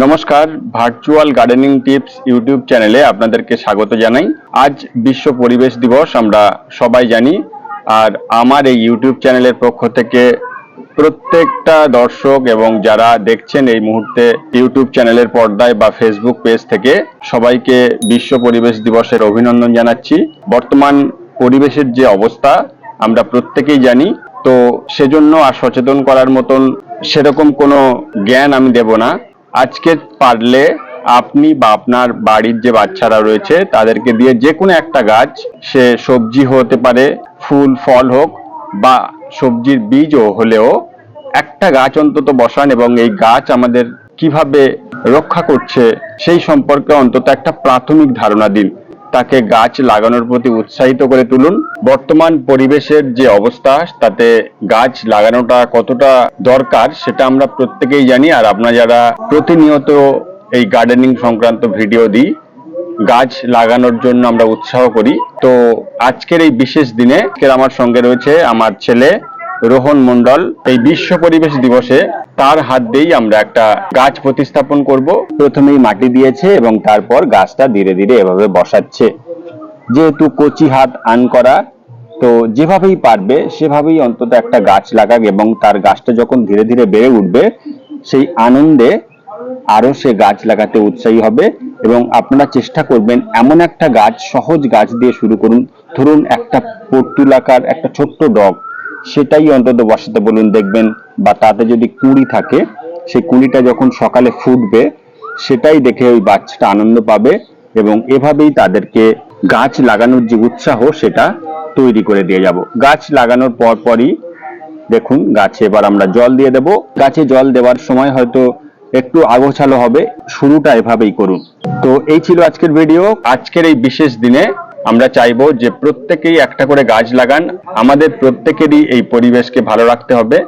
নমস্কার virtual gardening tips YouTube চ্যানেলে আপনাদেরকে স্বাগত জানাই। আজ বিশ্ব পরিবেশ দিবস, আমরা সবাই জানি। আর আমার এই ইউটিউব চ্যানেলের পক্ষ থেকে প্রত্যেকটা দর্শক এবং যারা দেখছেন এই মুহূর্তে ইউটিউব চ্যানেলের পর্দায় বা ফেসবুক পেজ থেকে, সবাইকে বিশ্ব পরিবেশ দিবসের অভিনন্দন জানাচ্ছি। বর্তমান পরিবেশের যে অবস্থা, আমরা প্রত্যেকেই জানি। তো সেজন্য আর সচেতন করার মতন সেরকম কোনো জ্ঞান আমি দেব না। আজকে পারলে আপনি বা আপনার বাড়ির যে বাচ্চারা রয়েছে, তাদেরকে দিয়ে যে কোনো একটা গাছ, সে সবজি হতে পারে, ফুল, ফল হোক বা সবজির বীজও হলেও একটা গাছ অন্তত বসান এবং এই গাছ আমাদের কীভাবে রক্ষা করছে সেই সম্পর্কে অন্তত একটা প্রাথমিক ধারণা দিন। তাকে গাছ লাগানোর প্রতি উৎসাহিত করে তুলুন। বর্তমান পরিবেশের যে অবস্থা, তাতে গাছ লাগানোটা কতটা দরকার সেটা আমরা প্রত্যেকেই জানি। আর আপনারা যারা প্রতিনিয়ত এই গার্ডেনিং সংক্রান্ত ভিডিও দিই, গাছ লাগানোর জন্য আমরা উৎসাহ করি। তো আজকের এই বিশেষ দিনে আমার সঙ্গে রয়েছে আমার ছেলে রোহন মন্ডল এই বিশ্ব পরিবেশ দিবসে তার হাত দিয়েই আমরা একটা গাছ প্রতিস্থাপন করব। প্রথমেই মাটি দিয়েছে এবং তারপর গাছটা ধীরে ধীরে এভাবে বসাচ্ছে। যেহেতু কচি হাত আন করা, তো যেভাবেই পারবে সেভাবেই অন্তত একটা গাছ লাগাক এবং তার গাছটা যখন ধীরে ধীরে বেড়ে উঠবে, সেই আনন্দে আরও সে গাছ লাগাতে উৎসাহী হবে এবং আপনারা চেষ্টা করবেন এমন একটা গাছ, সহজ গাছ দিয়ে শুরু করুন। ধরুন একটা পর্তুলাকার, একটা ছোট্ট ডগ। সেটাই অন্তত বসাতে বলুন, দেখবেন, বা তাতে যদি কুঁড়ি থাকে, সেই কুঁড়িটা যখন সকালে ফুটবে, সেটাই দেখে ওই বাচ্চাটা আনন্দ পাবে এবং এভাবেই তাদেরকে গাছ লাগানোর যে উৎসাহ, সেটা তৈরি করে দিয়ে যাব। গাছ লাগানোর পর পরই দেখুন, গাছে এবার আমরা জল দিয়ে দেব। গাছে জল দেওয়ার সময় হয়তো একটু আগোছালো হবে, শুরুটা এভাবেই করুন। তো এই ছিল আজকের ভিডিও। আজকের এই বিশেষ দিনে আমরা চাইব যে প্রত্যেকেই একটা করে গাছ লাগান। আমাদের প্রত্যেকেরই এই পরিবেশকে ভালো রাখতে হবে।